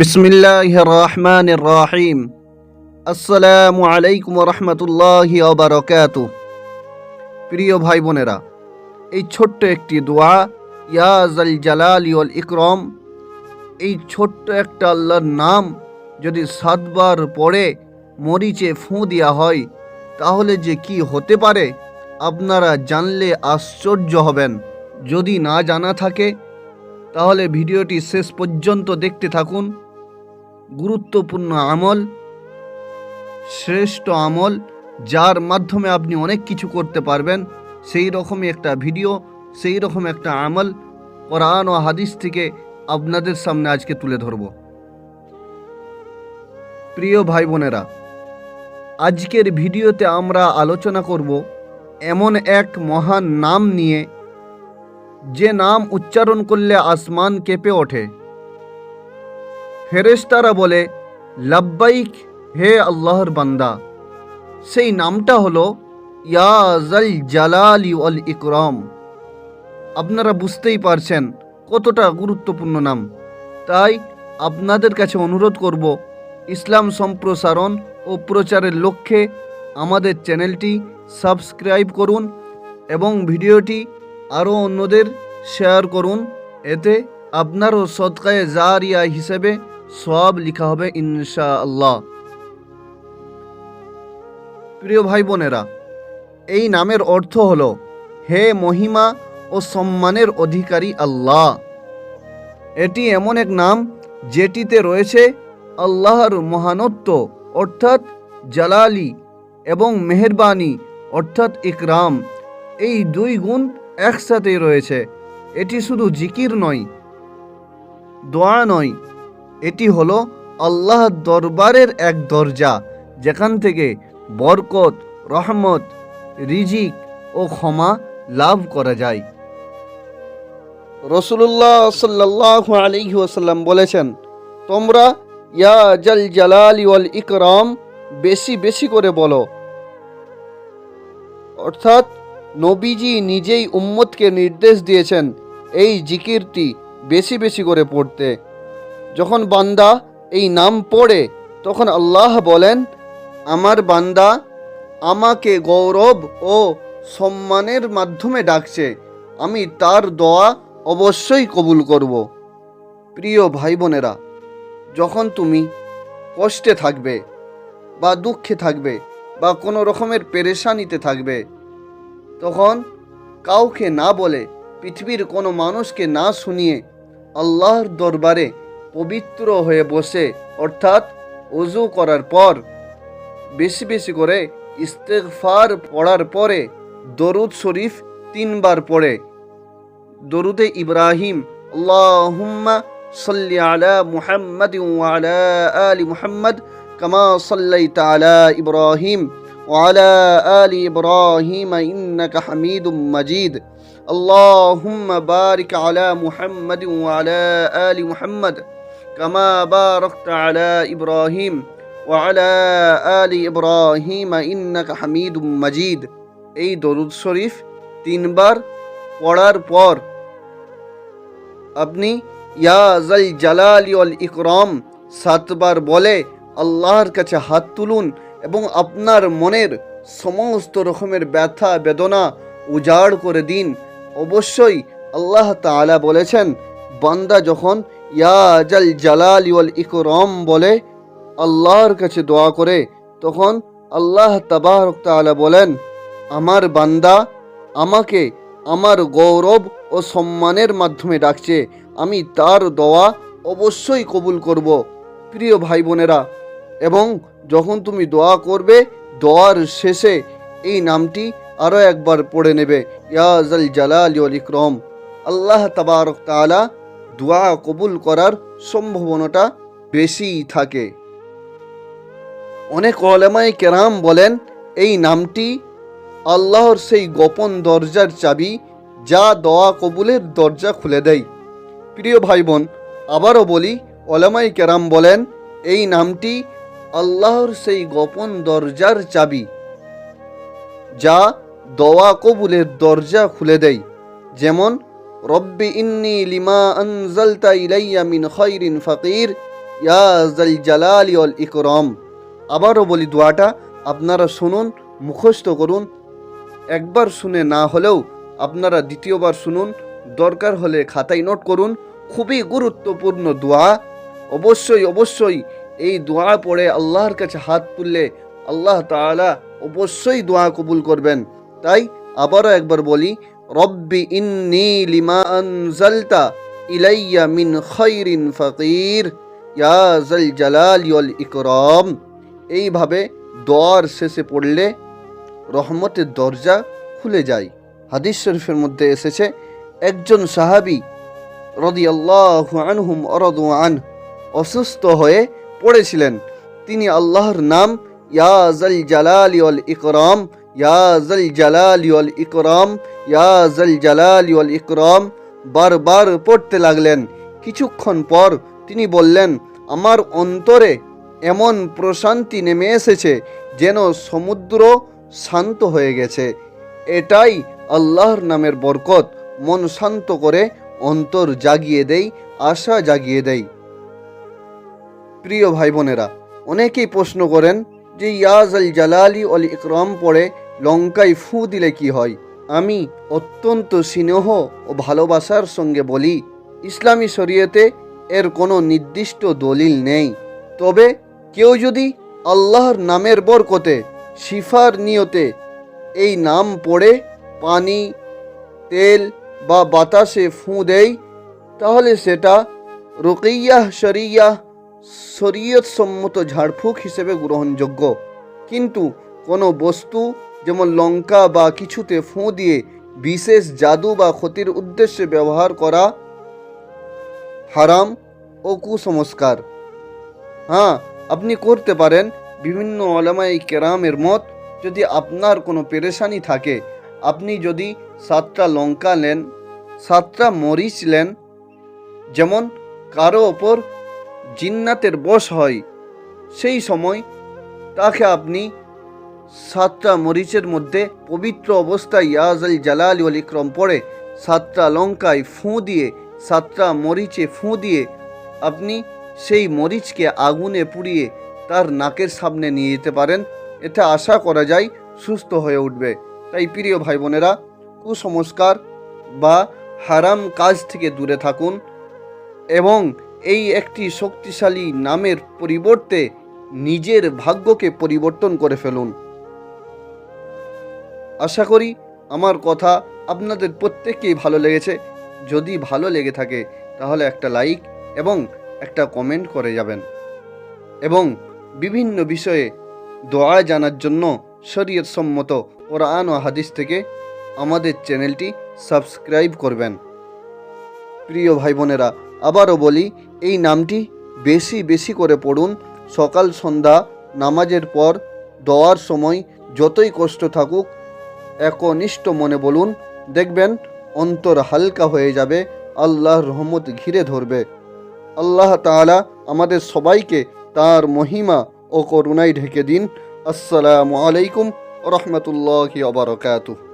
বিসমিল্লাহ রহমান রাহিম আসসালামু আলাইকুম রহমতুল্লাহ বারকাত প্রিয় ভাই বোনেরা এই ছোট্ট একটি দোয়া ইয়াজাল জালালি ওয়াল ইকরম, এই ছোট্ট একটা আল্লাহর নাম যদি সাতবার পড়ে, মরিচে ফুঁ দেওয়া হয়, তাহলে যে কি হতে পারে? আপনারা জানলে আশ্চর্য হবেন। যদি না জানা থাকে, তাহলে ভিডিওটি শেষ পর্যন্ত দেখতে থাকুন। গুরুত্বপূর্ণ আমল, শ্রেষ্ঠ আমল, যার মাধ্যমে আপনি অনেক কিছু করতে পারবেন। সেই রকমই একটা ভিডিও, সেই রকম একটা আমল কোরআন ও হাদিস থেকে আপনাদের সামনে আজকে তুলে ধরব। প্রিয় ভাই বোনেরা, আজকের ভিডিওতে আমরা আলোচনা করব এমন এক মহান নাম নিয়ে, যে নাম উচ্চারণ করলে আসমান কেঁপে ওঠে। ফেরেশতারা বলে, লাব্বাইক, হে আল্লাহর বান্দা, সেই নামটা হলো ইয়াজাল জালালি ওয়াল ইকরাম। আপনারা বুঝতেই পারছেন কতটা গুরুত্বপূর্ণ নাম। তাই আপনাদের কাছে অনুরোধ করব, ইসলাম সম্প্রসারণ ও প্রচারের লক্ষ্যে আমাদের চ্যানেলটি সাবস্ক্রাইব করুন এবং ভিডিওটি আরও অন্যদের শেয়ার করুন। এতে আপনারও সৎকায়ে জারিয়া হিসেবে সব লিখা হবে ইনশা আল্লাহ প্রিয় ভাই বোনেরা এই নামের অর্থ হল, হে মহিমা ও সম্মানের অধিকারী আল্লাহ। এটি এমন এক নাম যেটিতে রয়েছে আল্লাহর মহানত্ব, অর্থাৎ জালালি এবং মেহেরবানি, অর্থাৎ ইকরাম। এই দুই গুণ একসাথে রয়েছে। এটি শুধু জিকির নয়, দোয়া নয় এটি হলো আল্লাহ দরবারের এক দরজা, যেখান থেকে বরকত, রহমত, রিজিক ও ক্ষমা লাভ করা যায়। রসুল্লাহ সাল্লাহ আলহি ওসাল্লাম বলেছেন, তোমরা ইয়া জল জালালি ওয়াল ইকরাম বেশি বেশি করে বলো। অর্থাৎ নবীজি নিজেই উম্মতকে নির্দেশ দিয়েছেন, এই জিকিরটি বেশি বেশি করে পড়তে। যখন বান্দা এই নাম পড়ে, তখন আল্লাহ বলেন, আমার বান্দা আমাকে গৌরব ও সম্মানের মাধ্যমে ডাকছে। আমি তার দোয়া অবশ্যই কবুল করব। প্রিয় ভাই বোনেরা যখন তুমি কষ্টে থাকবে বা দুঃখে থাকবে বা কোনো রকমের পেরেশানিতে থাকবে, তখন কাউকে না বলে পৃথিবীর কোনো মানুষকে না শুনিয়ে আল্লাহর দরবারে পবিত্র হয়ে বসে অর্থাৎ অজু করার পর বেশি বেশি করে ইস্তেগফার পড়ার পরে দরুদ শরীফ তিনবার পড়ে দরুদে ইব্রাহিম আল্লাহুম্মা সাল্লি আলা মুহাম্মাদ ওয়ালা আলি মুহাম্মদ কামা সাল্লাইতা আলা ইব্রাহিম وعلى آل إبراهيم إنك حميد مجيد اللهم بارك على محمد وعلى آل محمد কামা বারাকতা আলা ইব্রাহিম ওয়া আলা আলি ইব্রাহিম ইন্নাকা হামিদুম এই দরুদ শরীফ তিনবার পড়ার পর আপনি, ইয়া জাল জালালি ইকরম সাতবার বলে আল্লাহর কাছে হাত তুলুন এবং আপনার মনের সমস্ত রকমের ব্যথা, বেদনা উজাড় করে দিন। অবশ্যই আল্লাহ তালা বলেছেন, বান্দা যখন ইয়াজাল জালালি ওয়াল ইকরাম বলে, আল্লাহর কাছে দোয়া করে। তখন আল্লাহ তাবারক তাআলা বলেন, আমার বান্দা আমাকে আমার গৌরব ও সম্মানের মাধ্যমে ডাকছে। আমি তার দোয়া অবশ্যই কবুল করব, প্রিয় ভাই বোনেরা এবং যখন তুমি দোয়া করবে, দোয়ার শেষে এই নামটি আরও একবার পড়ে নেবে। ইয়াজাল জালাল ইকরম। আল্লাহ তাবারক তাআলা দোয়া কবুল করার সম্ভাবনাটা বেশি থাকে। অনেক ওলামাই কেরাম বলেন, এই নামটি আল্লাহর সেই গোপন দরজার চাবি যা দোয়া কবুলের দরজা খুলে দেয়। প্রিয় ভাই বোন আবারও বলি ওলামাই কেরাম বলেন, এই নামটি আল্লাহর সেই গোপন দরজার চাবি যা দোয়া কবুলের দরজা খুলে দেয়। যেমন রব্বি ইন্নি লিমা আনজালতা ইলাইয়া মিন খাইরিন ফাকির। ইয়া জাল জালালি ইকরম। আবারও বলি দোয়াটা, আপনারা শুনুন, মুখস্থ করুন। একবার শুনে না হলেও আপনারা দ্বিতীয়বার শুনুন, দরকার হলে খাতায় নোট করুন। খুবই গুরুত্বপূর্ণ দোয়া। অবশ্যই অবশ্যই এই দোয়া পড়ে আল্লাহর কাছে হাত তুললে আল্লাহ তাআলা অবশ্যই দোয়া কবুল করবেন। তাই আবারও একবার বলি রব্বি ইন্নি লিমা আনজালতা ইলাইয়া মিন খাইরিন ফাকির। ইয়া জাল ইকরাম। এইভাবে দোয়ার শেষে পড়লে রহমতের দরজা খুলে যায়। হাদিস শরীফের মধ্যে এসেছে, একজন সাহাবি রদি আল্লাহ আনহুম অরদু আন অসুস্থ হয়ে পড়েছিলেন। তিনি আল্লাহর নাম ইয়াজল জালালি ওয়াল ইকরাম ইয়াজল জালালি ওয়াল ইকরাম ইয়াজল জালালি ওয়াল ইকরাম, বারবার পড়তে লাগলেন। কিছুক্ষণ পর তিনি বললেন, আমার অন্তরে এমন প্রশান্তি নেমে এসেছে যেন সমুদ্র শান্ত হয়ে গেছে। এটাই আল্লাহর নামের বরকত। মন শান্ত করে অন্তর জাগিয়ে দেই, আশা জাগিয়ে দেই। প্রিয় ভাই বোনেরা অনেকেই প্রশ্ন করেন যে ইয়াজ আল জালালি অল ইকরম পড়ে লঙ্কায় ফু দিলে কি হয়? আমি অত্যন্ত স্নেহ ও ভালোবাসার সঙ্গে বলি, ইসলামী শরীয়তে এর কোনো নির্দিষ্ট দলিল নেই। তবে কেউ যদি আল্লাহর নামের বরকতে, শিফার নিয়তে এই নাম পড়ে, পানি, তেল বা বাতাসে ফুঁ দেয়, তাহলে সেটা রুকিয়াহ শরিয়াহ শরীয়ত সম্মত ঝাড়ফুঁক হিসেবে গ্রহণযোগ্য। কিন্তু কোনো বস্তু যেমন লঙ্কা বা কিছুতে ফোঁ দিয়ে বিশেষ জাদু বা ক্ষতির উদ্দেশ্যে ব্যবহার করা হারাম ও কুসংস্কার। হ্যাঁ আপনি করতে পারেন। বিভিন্ন ওলামাই কেরামের মত যদি আপনার কোনো পেরেশানি থাকে, আপনি যদি সাতটা লঙ্কা নেন, সাতটা মরিচ নেন, যেমন কারও ওপর জিন্নাতের বশ হয়, সেই সময় তাকে আপনি সাতটা মরিচের মধ্যে পবিত্র অবস্থায় ইয়াজ আল জালাল ওয়াল ইকরম পড়ে, সাতটা লঙ্কায় ফুঁ দিয়ে, সাতটা মরিচে ফুঁ দিয়ে আপনি সেই মরিচকে আগুনে পুড়িয়ে তার নাকের সামনে নিয়ে যেতে পারেন। এতে আশা করা যায় সুস্থ হয়ে উঠবে। তাই প্রিয় ভাই বোনেরা কুসংস্কার বা হারাম কাজ থেকে দূরে থাকুন এবং এই একটি শক্তিশালী নামের পরিবর্তে নিজের ভাগ্যকে পরিবর্তন করে ফেলুন। আশা করি আমার কথা আপনাদের প্রত্যেককেই ভালো লেগেছে। যদি ভালো লেগে থাকে, তাহলে একটা লাইক এবং একটা কমেন্ট করে যাবেন। এবং বিভিন্ন বিষয়ে দোয়া জানার জন্য শরীয়ত সম্মত কোরআন ও হাদিস থেকে আমাদের চ্যানেলটি সাবস্ক্রাইব করবেন। প্রিয় ভাই বোনেরা আবারও বলি, এই নামটি বেশি বেশি করে পড়ুন। সকাল, সন্ধ্যা, নামাজের পর, দোয়ার সময় যতই কষ্ট থাকুক একনিষ্ঠ মনে বলুন, দেখবেন অন্তর হালকা হয়ে যাবে, আল্লাহর রহমত ঘিরে ধরবে। আল্লাহ তালা আমাদের সবাইকে তার মহিমা ও করুণায় ঢেকে দিন। আসসালামু আলাইকুম রহমতুল্লাহ আবরকাতুহ